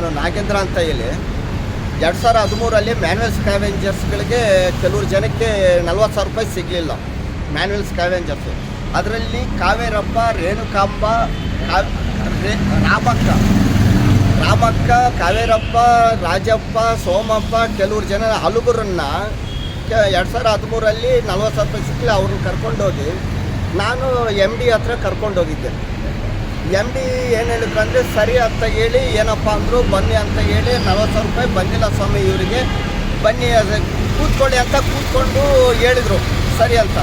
ನಾಗೇಂದ್ರ ಅಂತ ಹೇಳಿ. ಎರಡು ಸಾವಿರ ಹದಿಮೂರಲ್ಲಿ ಮ್ಯಾನ್ಯಲ್ ಸ್ಕ್ಯಾವೆಂಜರ್ಸ್ಗಳಿಗೆ ಕೆಲವ್ರು ಜನಕ್ಕೆ ನಲ್ವತ್ತು ಸಾವಿರ ರೂಪಾಯಿ ಸಿಗಲಿಲ್ಲ. Manual scavengers. ಅದರಲ್ಲಿ ಕಾವೇರಪ್ಪ, ರೇಣುಕಾಂಬ ರಾಮಕ್ಕ. ರಾಮಕ್ಕ, ಕಾವೇರಪ್ಪ, ರಾಜಪ್ಪ, ಸೋಮಪ್ಪ ಕೆಲವ್ರು ಜನ ಹಲುಬರನ್ನ ಎರಡು ಸಾವಿರ ಹದಿಮೂರಲ್ಲಿ ನಲ್ವತ್ತು ಸಾವಿರ ರೂಪಾಯಿ ಸಿಕ್ಕಲಿ ಅವ್ರನ್ನ ಕರ್ಕೊಂಡೋಗಿ. ನಾನು ಎಂ ಡಿ ಹತ್ರ ಕರ್ಕೊಂಡೋಗಿದ್ದೆ. ಎಂ ಡಿ ಏನು ಹೇಳಿದ್ರು ಅಂದರೆ ಸರಿ ಅಂತ ಹೇಳಿ, ಏನಪ್ಪ ಅಂದರು ಬನ್ನಿ ಅಂತ ಹೇಳಿ, ನಲ್ವತ್ತು ಸಾವಿರ ರೂಪಾಯಿ ಬಂದಿಲ್ಲ ಸ್ವಾಮಿ ಇವರಿಗೆ. ಬನ್ನಿ ಅದು ಕೂತ್ಕೊಳ್ಳಿ ಅಂತ ಕೂತ್ಕೊಂಡು ಹೇಳಿದರು, ಸರಿ ಅಂತ.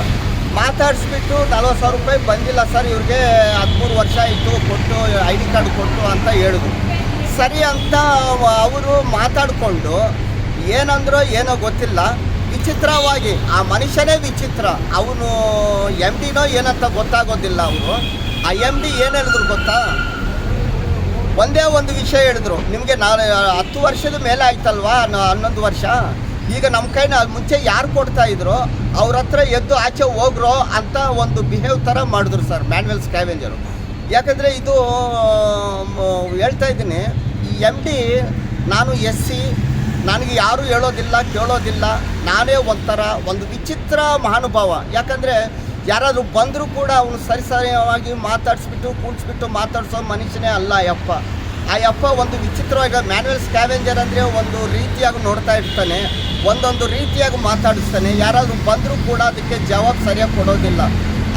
ಮಾತಾಡಿಸ್ಬಿಟ್ಟು ನಲ್ವತ್ತು ಸಾವಿರ ರೂಪಾಯಿ ಬಂದಿಲ್ಲ ಸರ್, ಇವ್ರಿಗೆ ಹದಿಮೂರು ವರ್ಷ ಆಯಿತು, ಕೊಟ್ಟು ಐ ಡಿ ಕಾರ್ಡ್ ಕೊಟ್ಟು ಅಂತ ಹೇಳಿದ್ರು. ಸರಿ ಅಂತ ಅವರು ಮಾತಾಡಿಕೊಂಡು, ಏನಂದ್ರೋ ಏನೋ ಗೊತ್ತಿಲ್ಲ. ವಿಚಿತ್ರವಾಗಿ, ಆ ಮನುಷ್ಯನೇ ವಿಚಿತ್ರ. ಅವನು ಎಂ ಡಿನೋ ಏನಂತ ಗೊತ್ತಾಗೋದಿಲ್ಲ ಅವರು. ಆ ಎಂ ಡಿ ಏನು ಹೇಳಿದ್ರು ಗೊತ್ತಾ? ಒಂದೇ ಒಂದು ವಿಷಯ ಹೇಳಿದ್ರು. ನಿಮಗೆ ನಾನು ಹತ್ತು ವರ್ಷದ ಮೇಲೆ ಆಯ್ತಲ್ವಾ? ಹನ್ನೊಂದು ವರ್ಷ? ಈಗ ನಮ್ಮ ಕೈನ ಮುಂಚೆ ಯಾರು ಕೊಡ್ತಾ ಇದ್ರು? ಅವ್ರ ಹತ್ರ ಎದ್ದು ಆಚೆ ಹೋಗ್ರೋ ಅಂತ ಒಂದು ಬಿಹೇವ್ ಥರ ಮಾಡಿದ್ರು ಸರ್, ಮ್ಯಾನ್ಯಲ್ ಸ್ಕ್ಯಾವೆಂಜರು. ಯಾಕಂದರೆ ಇದು ಹೇಳ್ತಾ ಇದ್ದೀನಿ, ಈ ಎಂ ಡಿ ನಾನು ಎಸ್ ಸಿ ನನಗೆ ಯಾರೂ ಹೇಳೋದಿಲ್ಲ, ಕೇಳೋದಿಲ್ಲ. ನಾನೇ ಒಂಥರ, ಒಂದು ವಿಚಿತ್ರ ಮಹಾನುಭಾವ. ಯಾಕಂದರೆ ಯಾರಾದರೂ ಬಂದರೂ ಕೂಡ ಅವನು ಸರಿ ಸರಿಯಾಗಿ ಮಾತಾಡಿಸ್ಬಿಟ್ಟು, ಕೂಡಿಸ್ಬಿಟ್ಟು ಮಾತಾಡಿಸೋ ಮನುಷ್ಯನೇ ಅಲ್ಲ ಯಪ್ಪ ಆ ಯಪ್ಪ ಒಂದು ವಿಚಿತ್ರವಾಗಿ ಮ್ಯಾನ್ಯಲ್ ಸ್ಕ್ಯಾವೆಂಜರ್ ಅಂದರೆ ಒಂದು ರೀತಿಯಾಗಿ ನೋಡ್ತಾ ಇರ್ತಾನೆ. ಒಂದೊಂದು ರೀತಿಯಾಗಿ ಮಾತಾಡಿಸ್ತಾನೆ. ಯಾರಾದರೂ ಬಂದರೂ ಕೂಡ ಅದಕ್ಕೆ ಜವಾಬ್ ಸರಿಯಾಗಿ ಕೊಡೋದಿಲ್ಲ.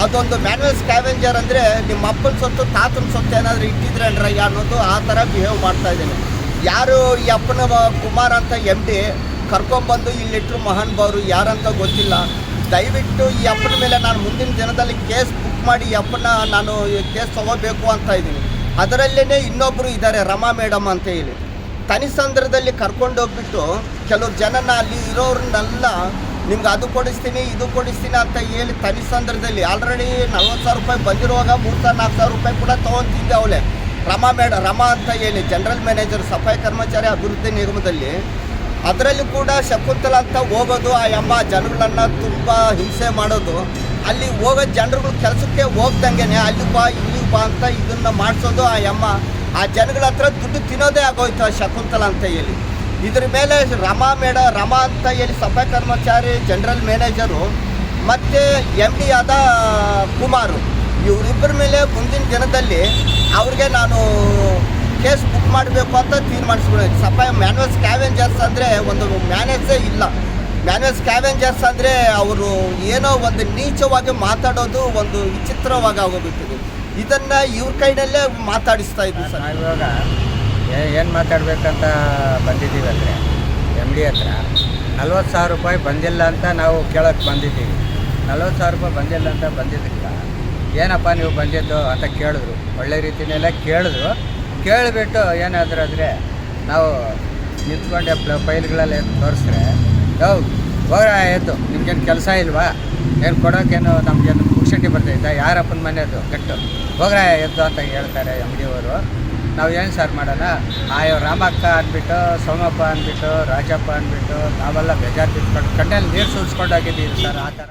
ಅದೊಂದು ಮ್ಯಾನ್ಯಲ್ ಸ್ಕ್ಯಾವೆಂಜರ್ ಅಂದರೆ ನಿಮ್ಮ ಅಪ್ಪನ ಸೊತ್ತು, ತಾತನ ಸೊತ್ತು ಏನಾದರೂ ಇಟ್ಟಿದ್ರೆ ಅಂದ್ರೆ ಅನ್ನೋದು ಆ ಥರ ಬಿಹೇವ್ ಮಾಡ್ತಾ ಇದ್ದೀನಿ. ಯಾರು ಈ ಅಪ್ಪನ ಕುಮಾರ್ ಅಂತ ಎಂ ಡಿ ಕರ್ಕೊಂಬಂದು ಇಲ್ಲಿಟ್ಟರು ಮಹಾನ್ ಭಾವರು ಯಾರಂತ ಗೊತ್ತಿಲ್ಲ. ದಯವಿಟ್ಟು ಈ ಅಪ್ಪನ ಮೇಲೆ ನಾನು ಮುಂದಿನ ದಿನದಲ್ಲಿ ಕೇಸ್ ಬುಕ್ ಮಾಡಿ ಈ ಅಪ್ಪನ ನಾನು ಕೇಸ್ ತಗೋಬೇಕು ಅಂತ ಇದ್ದೀನಿ. ಅದರಲ್ಲೇ ಇನ್ನೊಬ್ಬರು ಇದ್ದಾರೆ, ರಮಾ ಮೇಡಮ್ ಅಂತ ಹೇಳಿ. ತನಿ ತನಿಸಂದ್ರದಲ್ಲಿ ಕರ್ಕೊಂಡೋಗ್ಬಿಟ್ಟು ಕೆಲವ್ರು ಜನನ ಅಲ್ಲಿ ಇರೋರನ್ನೆಲ್ಲ ನಿಮ್ಗೆ ಅದು ಕೊಡಿಸ್ತೀನಿ, ಇದು ಕೊಡಿಸ್ತೀನಿ ಅಂತ ಹೇಳಿ ತನಿ ಸಂದರ್ಭದಲ್ಲಿ ಆಲ್ರೆಡಿ ನಲ್ವತ್ತು ಸಾವಿರ ರೂಪಾಯಿ ಬಂದಿರುವಾಗ ಮೂರು ಸಾವಿರ, ನಾಲ್ಕು ಸಾವಿರ ರೂಪಾಯಿ ಕೂಡ ತೊಗೊಂತಿದ್ದೆ ಅವಳೆ. ರಮಾ ಮೇಡ, ರಮಾ ಅಂತ ಹೇಳಿ ಜನರಲ್ ಮ್ಯಾನೇಜರ್ ಸಫಾಯಿ ಕರ್ಮಚಾರಿ ಅಭಿವೃದ್ಧಿ ನಿಗಮದಲ್ಲಿ ಅದರಲ್ಲಿ ಕೂಡ ಶಕುಂತಲ ಅಂತ ಹೋಗೋದು, ಆ ಎಂಬ ಜನಗಳನ್ನ ತುಂಬ ಹಿಂಸೆ ಮಾಡೋದು. ಅಲ್ಲಿ ಹೋಗೋ ಜನರುಗಳು ಕೆಲಸಕ್ಕೆ ಹೋಗ್ದಂಗೆನೆ ಅಲ್ಲಿ ಬಾ, ಇಲ್ಲಿ ಬಾ ಅಂತ ಇದನ್ನ ಮಾಡಿಸೋದು ಆ ಯಮ್ಮ ಆ ಜನಗಳ ಹತ್ರ ದುಡ್ಡು ತಿನ್ನೋದೇ ಆಗೋಯ್ತು ಆ ಶಕುಂತಲ ಅಂತ ಹೇಳಿ. ಇದ್ರ ಮೇಲೆ ರಮಾ ಮೇಡ, ರಮಾ ಅಂತ ಹೇಳಿ ಸಫಾಯಿ ಕರ್ಮಚಾರಿ ಜನರಲ್ ಮ್ಯಾನೇಜರು ಮತ್ತು ಎಂ ಡಿ ಆದ ಕುಮಾರು. ಇವರಿಬ್ಬರ ಮೇಲೆ ಮುಂದಿನ ದಿನದಲ್ಲಿ ಅವ್ರಿಗೆ ನಾನು ಕೇಸ್ ಬುಕ್ ಮಾಡಬೇಕು ಅಂತ ತೀರ್ಮಾನಿಸ್ಬಿಡೋದು ಸಪ್ಪ ಮ್ಯಾನ್ಯಲ್ ಸ್ಕ್ಯಾವೆಂಜರ್ಸ್ ಅಂದರೆ ಒಂದು ಮ್ಯಾನೇಜೇ ಇಲ್ಲ. ಮ್ಯಾನ್ಯಲ್ ಸ್ಕ್ಯಾವೆಂಜರ್ಸ್ ಅಂದರೆ ಅವರು ಏನೋ ಒಂದು ನೀಚವಾಗಿ ಮಾತಾಡೋದು ಒಂದು ವಿಚಿತ್ರವಾಗಿ ಆಗೋಗ್ಬಿಟ್ಟಿದೆ. ಇದನ್ನು ಇವ್ರ ಕೈನಲ್ಲೇ ಮಾತಾಡಿಸ್ತಾ ಇದ್ವಿ ಸರ್. ಇವಾಗ ಏನು ಮಾತಾಡಬೇಕಂತ ಬಂದಿದ್ದೀವಿ ಅಂದರೆ ಎಂ ಡಿ ಹತ್ರ ನಲ್ವತ್ತು ಸಾವಿರ ರೂಪಾಯಿ ಬಂದಿಲ್ಲ ಅಂತ ನಾವು ಕೇಳೋಕ್ಕೆ ಬಂದಿದ್ದೀವಿ. ನಲ್ವತ್ತು ಸಾವಿರ ರೂಪಾಯಿ ಬಂದಿಲ್ಲ ಅಂತ ಬಂದಿದ್ದಕ್ಕೆ ಏನಪ್ಪ ನೀವು ಬಂದಿದ್ದು ಅಂತ ಕೇಳಿದ್ರು. ಒಳ್ಳೆ ರೀತಿಯಲ್ಲೇ ಕೇಳಿದ್ರು. ಕೇಳಿಬಿಟ್ಟು ಏನಾದರೂ ಆದರೆ ನಾವು ನಿಂತ್ಕೊಂಡೆ ಫೈಲ್ಗಳಲ್ಲಿ ಏನು ತೋರಿಸಿದ್ರೆ ಯೋ ಹೋಗ ಎದ್ದು ನಿಮ್ಗೇನು ಕೆಲಸ ಇಲ್ವಾ? ಏನು ಕೊಡೋಕ್ಕೇನು ನಮಗೇನು ಪುಕ್ಷಟಿ ಬರ್ತೈತಾ ಯಾರಪ್ಪನ ಮನೆಯದು ಕಟ್ಟು. ಹೋಗ್ರ, ಎದ್ದು, ಅಂತ ಹೇಳ್ತಾರೆ ಎಂ ಡಿ ಅವರು ನಾವು ಏನು ಸರ್ ಮಾಡೋಣ? ಆಯೋ, ರಾಮಕ್ಕ ಅಂದ್ಬಿಟ್ಟು ಸೋಮಪ್ಪ ಅಂದ್ಬಿಟ್ಟು ರಾಜಪ್ಪ ಅಂದ್ಬಿಟ್ಟು ನಾವೆಲ್ಲ ಬೇಜಾರು ತಿಳ್ಕೊಂಡು ಕಣ್ಣಲ್ಲಿ ನೀರು ಸುರಿಸ್ಕೊಂಡು ಹೋಗಿದ್ದೀವಿ ಸರ್ ಆ ಥರ